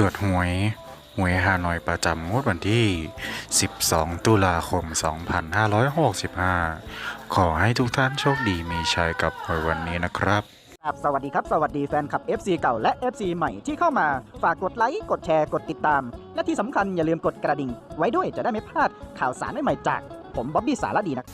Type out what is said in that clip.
ตรวจหวย หวยฮานอยประจำงวดวันที่ 12 ตุลาคม 2565 ขอให้ทุกท่านโชคดีมีชัยกับหวยวันนี้นะครับครับสวัสดีครับ สวัสดีแฟนคลับ FC เก่าและ FC ใหม่ที่เข้ามาฝากกดไลค์ กดแชร์ กดติดตาม และที่สำคัญอย่าลืมกดกระดิ่ง ไว้ด้วยจะได้ไม่พลาดข่าวสารใหม่ๆจาก ผมบ๊อบบี้สารดีนะ